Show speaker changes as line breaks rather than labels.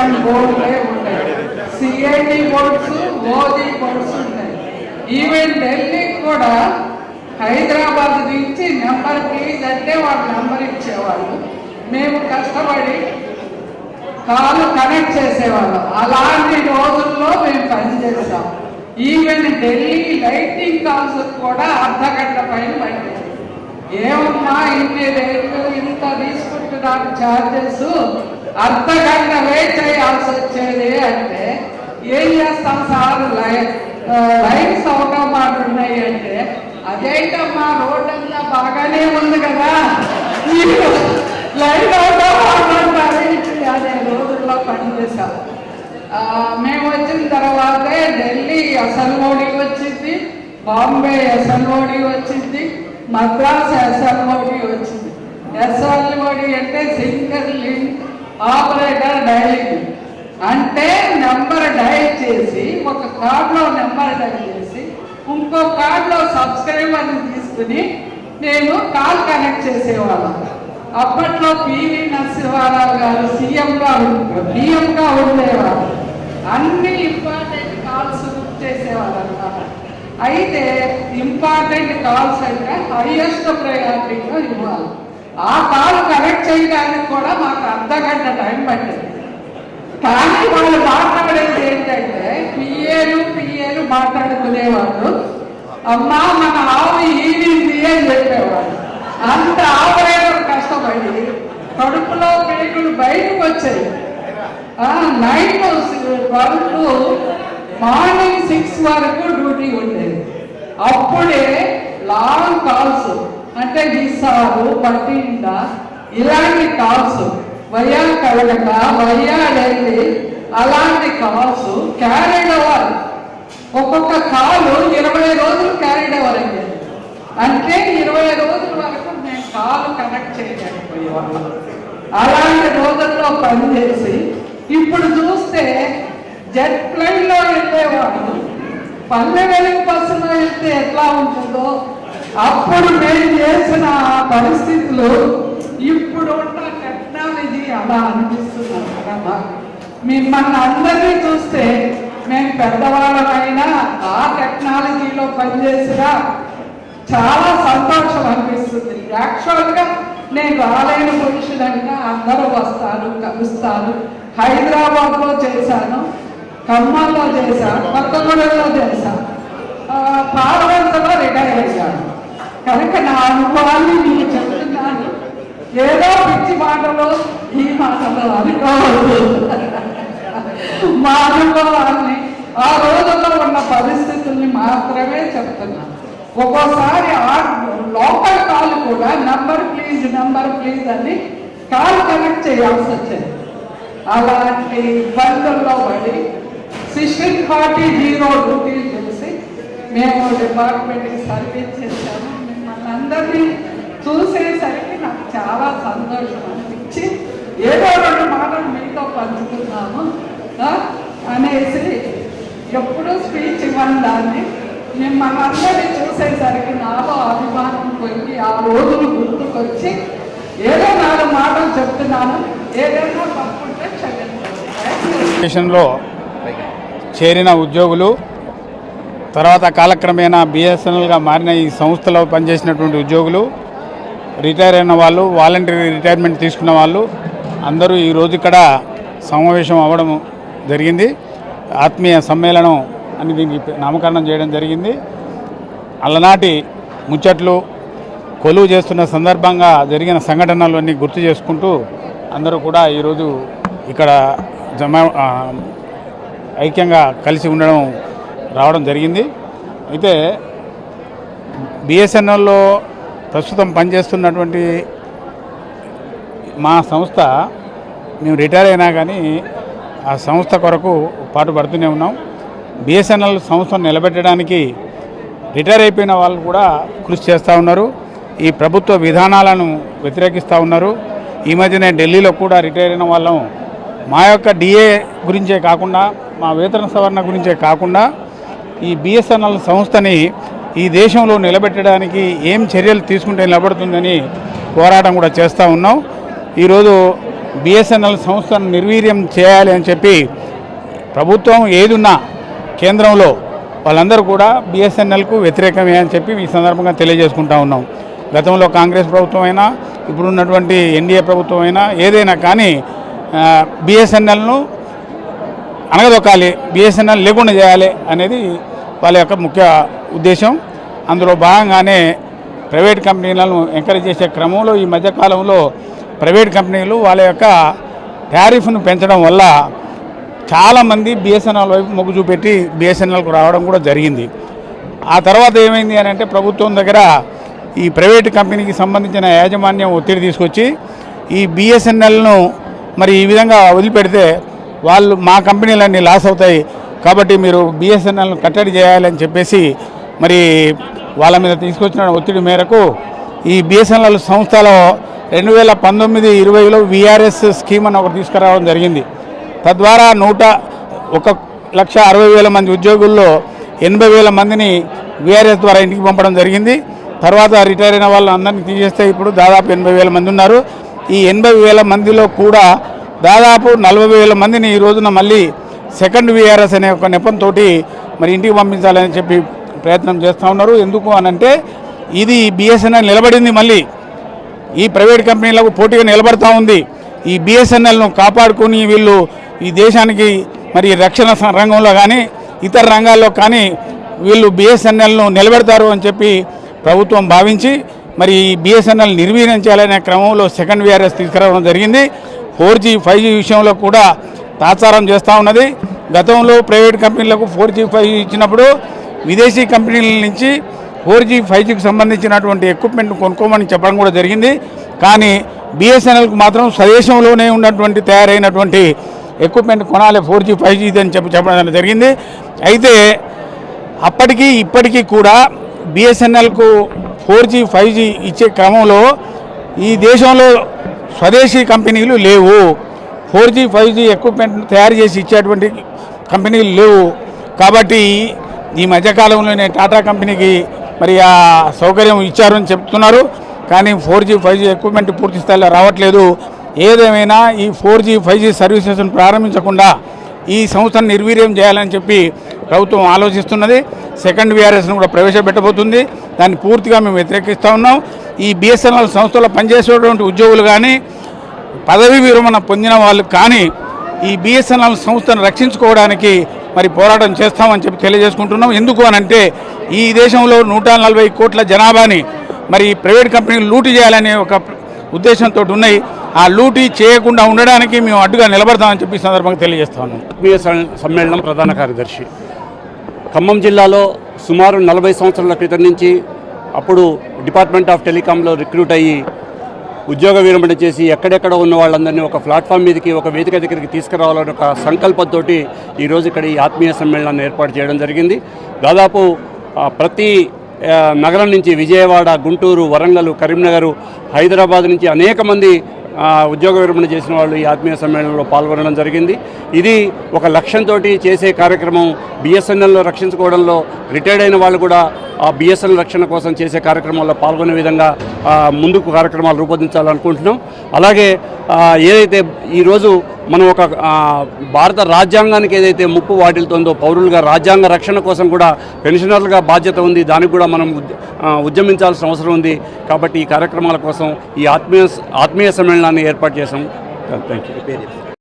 And బోర్డులే ఉంటాయి. CID boards Modi boards ఉంటాయి. ఈవెన్ ఢిల్లీకి కూడా హైదరాబాద్ నుంచి నెంబర్ ప్లీజ్ అంటే వాళ్ళు నెంబర్ ఇచ్చేవాళ్ళు. మేము కష్టపడి కాలు కనెక్ట్ చేసేవాళ్ళం. అలాంటి రోజుల్లో మేము పనిచేసాం ఈవెన్ ఢిల్లీ లైటింగ్ కాల్స్ కూడా అర్ధ గంట పైన పట్టింది ఏమమ్మా ఇన్ని రేట్లు ఇంత తీసుకుంటున్నాను ఛార్జెస్ అర్ధ గంట వెయిట్ చేయాల్సి వచ్చేది అంటే ఏం చేస్తాం సార్? లైన్ లైన్స్ అవగా మాట ఉన్నాయి అంటే అదేంటమ్మా రోడ్ అంతా బాగానే ఉంది కదా? లైన్ అవగా అదే రోజుల్లో పనిచేశాం మేము వచ్చిన తర్వాతే ఢిల్లీ అసల్మోడి వచ్చింది బాంబే ఎస్ఎల్ఓడి వచ్చింది. మద్రాస్ ఎస్ఎల్ఓడి వచ్చింది. ఎస్ఎల్ఓడి అంటే సింగర్ లింక్ ఆపరేటర్ డైలింగ్. అంటే నెంబర్ డైల్ చేసి ఒక కార్డులో నెంబర్ డైల్ చేసి ఇంకో కార్డులో సబ్స్క్రైబర్ని తీసుకుని నేను కాల్ కనెక్ట్ చేసేవాళ్ళం. అప్పట్లో పివి నరసింహారావు గారు సీఎంగా పిఎంగా ఉండేవారు అన్ని ఇంపార్టెంట్ కాల్స్ బుక్ చేసేవాళ్ళు. అయితే ఇంపార్టెంట్ కాల్స్ అంటే హైయెస్ట్ ప్రయారిటీలో ఇవ్వాలి. ఆ కాల్ కనెక్ట్ చేయడానికి కూడా మాకు అర్ధగంట టైం పట్టింది. కానీ వాళ్ళు మాట్లాడేది ఏంటంటే పిఏలు పిఏలు మాట్లాడుకునేవాళ్ళు. అమ్మా మన ఆవు ఈవింది అని చెప్పేవాళ్ళు. అంత ఆపరేటర్ కష్టపడి కడుపులో పేగులు బయటకు వచ్చాయి. నైట్ ట్వెల్వ్ మార్నింగ్ సిక్స్ వరకు డ్యూటీ ఉండేది. అప్పుడే లాంగ్ కాల్స్. అంటే ఈసారు పట్టిండ ఇలాంటి కాల్స్. వయా కలగట వయా ఢిల్లీ అలాంటి కాల్స్ క్యారీడ్ ఓవర్ ఒక్కొక్క కాలు ఇరవై రోజులు క్యారీడ్ ఓవర్ అంటే ఇరవై రోజుల వరకు నేను కాలు కనెక్ట్ చేయలేకపోయేవాళ్ళం అలాంటి రోజుల్లో పనిచేసి ఇప్పుడు చూస్తే జెట్ ప్లైన్లో వెళ్ళేవాళ్ళు పల్లె వెలుగు వెళ్తే ఎట్లా ఉంటుందో అప్పుడు మేము చేసిన పరిస్థితులు ఇప్పుడు ఉన్న టెక్నాలజీ అలా అనిపిస్తుంది కదా మిమ్మల్ని అందరినీ చూస్తే మేము పెద్దవాళ్ళమైనా ఆ టెక్నాలజీలో పనిచేసిన చాలా సంతోషం అనిపిస్తుంది. యాక్చువల్గా నేను రాలేని పొజిషన్ అయినా అందరూ వస్తాను కలుస్తాను హైదరాబాద్లో చేశాను. ఖమ్మంలో చేశాడు కొత్తగూడెంలో చేశాడు పార్వంతలో రిటైర్ అయ్యాడు. కనుక నా అనుభవాన్ని నేను చెప్తున్నాను. ఏదో పిచ్చి మాటలు ఈ మాటలు అనుకోవద్దు. మా అనుభవాన్ని ఆ రోజుల్లో ఉన్న పరిస్థితుల్ని మాత్రమే చెప్తున్నాను ఒక్కోసారి ఆ లోకల్ కాల్ కూడా నంబర్ ప్లీజ్ నంబర్ ప్లీజ్ అని కాల్ కనెక్ట్ చేయాల్సి వచ్చేది. అలాంటి ఇబ్బందుల్లో పడి సిక్స్టీన్ ఫార్టీ జీరో డ్యూటీలు చేసి మేము డిపార్ట్మెంట్కి సర్వీస్ చేశాము. మిమ్మల్ని అందరినీ చూసేసరికి నాకు చాలా సంతోషం అనిపించి ఏదో రెండు మాటలు మీతో పంచుకున్నాము. అనేసి ఎప్పుడూ స్పీచ్ ఇవ్వని దాన్ని మిమ్మల్ని అందరినీ చూసేసరికి నాలో అభిమానం పోయి ఆ రోజులు గుర్తుకొచ్చి ఏదో నాలుగు మాటలు చెప్తున్నాను. ఏదైనా తప్పుంటే క్షమించండి Thank you.
స్టేషన్లో చేరిన ఉద్యోగులు తర్వాత కాలక్రమేణా బిఎస్ఎన్ఎల్గా మారిన ఈ సంస్థలో పనిచేసినటువంటి ఉద్యోగులు రిటైర్ అయిన వాళ్ళు వాలంటరీ రిటైర్మెంట్ తీసుకున్న వాళ్ళు అందరూ ఈరోజు ఇక్కడ సమావేశం అవ్వడం జరిగింది. ఆత్మీయ సమ్మేళనం అని దీనికి నామకరణం చేయడం జరిగింది. అలనాటి ముచ్చట్లు కొలువు చేస్తున్న సందర్భంగా జరిగిన సంఘటనలన్నీ గుర్తు చేసుకుంటూ అందరూ కూడా ఈరోజు ఇక్కడ జమ ఐక్యంగా కలిసి ఉండడం రావడం జరిగింది. అయితే బిఎస్ఎన్ఎల్లో ప్రస్తుతం పనిచేస్తున్నటువంటి మా సంస్థ మేము రిటైర్ అయినా కానీ ఆ సంస్థ కొరకు పాటుపడుతూనే ఉన్నాం. బిఎస్ఎన్ఎల్ సంస్థను నిలబెట్టడానికి రిటైర్ అయిపోయిన వాళ్ళు కూడా కృషి చేస్తూ ఉన్నారు. ఈ ప్రభుత్వ విధానాలను వ్యతిరేకిస్తూ ఉన్నారు. ఈ మధ్యనే ఢిల్లీలో కూడా రిటైర్ అయిన వాళ్ళం. మా యొక్క డిఏ గురించే కాకుండా మా వేతన సవరణ గురించే కాకుండా ఈ బిఎస్ఎన్ఎల్ సంస్థని ఈ దేశంలో నిలబెట్టడానికి ఏం చర్యలు తీసుకుంటే నిలబడుతుందని పోరాటం కూడా చేస్తూ ఉన్నాం. ఈరోజు బిఎస్ఎన్ఎల్ సంస్థను నిర్వీర్యం చేయాలి అని చెప్పి ప్రభుత్వం ఏదున్నా కేంద్రంలో వాళ్ళందరూ కూడా బిఎస్ఎన్ఎల్కు వ్యతిరేకమే అని చెప్పి ఈ సందర్భంగా తెలియజేసుకుంటా ఉన్నాం. గతంలో కాంగ్రెస్ ప్రభుత్వం అయినా ఇప్పుడున్నటువంటి ఎన్డీఏ ప్రభుత్వం అయినా ఏదైనా కానీ బిఎస్ఎన్ఎల్ను అనగదొక్కాలి బిఎస్ఎన్ఎల్ లేకుండా చేయాలి అనేది వాళ్ళ యొక్క ముఖ్య ఉద్దేశం. అందులో భాగంగానే ప్రైవేట్ కంపెనీలను ఎంకరేజ్ చేసే క్రమంలో ఈ మధ్యకాలంలో ప్రైవేట్ కంపెనీలు వాళ్ళ యొక్క టారిఫ్ను పెంచడం వల్ల చాలామంది బిఎస్ఎన్ఎల్ వైపు మొగ్గు చూపెట్టి బిఎస్ఎన్ఎల్కు రావడం కూడా జరిగింది. ఆ తర్వాత ఏమైంది అని అంటే ప్రభుత్వం దగ్గర ఈ ప్రైవేట్ కంపెనీకి సంబంధించిన యాజమాన్యం ఒత్తిడి తీసుకొచ్చి ఈ బిఎస్ఎన్ఎల్ను మరి ఈ విధంగా వదిలిపెడితే వాళ్ళు మా కంపెనీలన్నీ లాస్ అవుతాయి. కాబట్టి మీరు బిఎస్ఎన్ఎల్ను కట్టడి చేయాలని చెప్పేసి మరి వాళ్ళ మీద తీసుకొచ్చిన ఒత్తిడి మేరకు ఈ బిఎస్ఎన్ఎల్ సంస్థలో రెండు వేల పంతొమ్మిది ఇరవైలో విఆర్ఎస్ స్కీమ్ అని ఒకటి తీసుకురావడం జరిగింది. తద్వారా నూట ఒక లక్ష అరవై వేల మంది ఉద్యోగుల్లో ఎనభై వేల మందిని విఆర్ఎస్ ద్వారా ఇంటికి పంపడం జరిగింది. తర్వాత రిటైర్ అయిన వాళ్ళు అందరినీ తీసేస్తే ఇప్పుడు దాదాపు ఎనభై వేల మంది ఉన్నారు. ఈ ఎనభై వేల మందిలో కూడా దాదాపు నలభై వేల మందిని ఈ రోజున మళ్ళీ సెకండ్ విఆర్ఎస్ అనే ఒక నెపంతో మరి ఇంటికి పంపించాలని చెప్పి ప్రయత్నం చేస్తూ ఉన్నారు. ఎందుకు అనంటే ఇది బిఎస్ఎన్ఎల్ నిలబడింది మళ్ళీ. ఈ ప్రైవేట్ కంపెనీలకు పోటీగా నిలబడతా ఉంది. ఈ బిఎస్ఎన్ఎల్ను కాపాడుకొని వీళ్ళు ఈ దేశానికి మరి రక్షణ రంగంలో కానీ ఇతర రంగాల్లో కానీ వీళ్ళు బిఎస్ఎన్ఎల్ను నిలబెడతారు అని చెప్పి ప్రభుత్వం భావించి మరి ఈ బిఎస్ఎన్ఎల్ నిర్వీర్యం చేయాలనే క్రమంలో సెకండ్ విఆర్ఎస్ తీసుకురావడం జరిగింది. ఫోర్ జీ ఫైవ్ జీ విషయంలో కూడా తాత్సారం చేస్తూ ఉన్నది. గతంలో ప్రైవేట్ కంపెనీలకు ఫోర్ జీ ఫైవ్ జీ ఇచ్చినప్పుడు విదేశీ కంపెనీల నుంచి ఫోర్ జీ ఫైవ్ జీకి సంబంధించినటువంటి ఎక్విప్మెంట్ కొనుక్కోమని చెప్పడం కూడా జరిగింది. కానీ బిఎస్ఎన్ఎల్కు మాత్రం స్వదేశంలోనే ఉన్నటువంటి తయారైనటువంటి ఎక్విప్మెంట్ కొనాలి ఫోర్ జీ ఫైవ్ జీ అని చెప్పి చెప్పడం జరిగింది. అయితే అప్పటికీ ఇప్పటికీ కూడా బిఎస్ఎన్ఎల్కు ఫోర్ జీ ఫైవ్ జీ ఇచ్చే క్రమంలో ఈ దేశంలో స్వదేశీ కంపెనీలు లేవు. Four G five G equipment తయారు చేసి ఇచ్చేటువంటి కంపెనీలు లేవు. కాబట్టి ఈ మధ్యకాలంలోనే టాటా కంపెనీకి మరి ఆ సౌకర్యం ఇచ్చారని చెప్తున్నారు. కానీ four G five G equipment పూర్తి స్థాయిలో రావట్లేదు. ఏదేమైనా ఈ ఫోర్ జీ ఫైవ్ జీ సర్వీసెస్ను ప్రారంభించకుండా ఈ సంస్థను నిర్వీర్యం చేయాలని చెప్పి ప్రభుత్వం ఆలోచిస్తున్నది. సెకండ్ విఆర్ఎస్ను కూడా ప్రవేశపెట్టబోతుంది. దాన్ని పూర్తిగా మేము వ్యతిరేకిస్తూ ఉన్నాం. ఈ బిఎస్ఎన్ఎల్ సంస్థలో పనిచేసేటువంటి ఉద్యోగులు కానీ పదవి విరమణ పొందిన వాళ్ళు కానీ ఈ బిఎస్ఎన్ఎల్ సంస్థను రక్షించుకోవడానికి మరి పోరాటం చేస్తామని చెప్పి తెలియజేసుకుంటున్నాం. ఎందుకు అనంటే ఈ దేశంలో నూట నలభై కోట్ల జనాభాని మరి ప్రైవేట్ కంపెనీలు లూటీ చేయాలనే ఒక ఉద్దేశంతో ఉన్నాయి. ఆ లూటీ చేయకుండా ఉండడానికి మేము అడ్డుగా నిలబడతామని చెప్పి సందర్భంగా
తెలియజేస్తాను బిఎస్ఎన్ఎల్ సమ్మేళనం ప్రధాన కార్యదర్శి. ఖమ్మం జిల్లాలో సుమారు నలభై సంవత్సరాల క్రితం నుంచి అప్పుడు డిపార్ట్మెంట్ ఆఫ్ టెలికాంలో రిక్రూట్ అయ్యి ఉద్యోగ విరమణ చేసి ఎక్కడెక్కడ ఉన్న వాళ్ళందరినీ ఒక ప్లాట్ఫామ్ మీదకి ఒక వేదిక దగ్గరికి తీసుకురావాలని ఒక సంకల్పంతో ఈరోజు ఇక్కడ ఈ ఆత్మీయ సమ్మేళనాన్ని ఏర్పాటు చేయడం జరిగింది. దాదాపు ప్రతి నగరం నుంచి విజయవాడ గుంటూరు వరంగల్ కరీంనగర్ హైదరాబాద్ నుంచి అనేక మంది ఉద్యోగ విరమణ చేసిన వాళ్ళు ఈ ఆత్మీయ సమ్మేళనంలో పాల్గొనడం జరిగింది. ఇది ఒక లక్ష్యంతో చేసే కార్యక్రమం బిఎస్ఎన్ఎల్లో రక్షించుకోవడంలో రిటైర్డ్ అయిన వాళ్ళు కూడా ఆ బిఎస్ఎన్ఎల్ రక్షణ కోసం చేసే కార్యక్రమాల్లో పాల్గొనే విధంగా ముందుకు కార్యక్రమాలు రూపొందించాలనుకుంటున్నాం. అలాగే ఏదైతే ఈరోజు మనం ఒక భారత రాజ్యాంగానికి ఏదైతే ముప్పు వాటిల్తుందో పౌరులుగా రాజ్యాంగ రక్షణ కోసం కూడా పెన్షనర్లుగా బాధ్యత ఉంది. దానికి కూడా మనం ఉద్యమించాల్సిన అవసరం ఉంది. కాబట్టి ఈ కార్యక్రమాల కోసం ఈ ఆత్మీయ ఆత్మీయ సమ్మేళనాన్ని ఏర్పాటు చేశాం. Thank you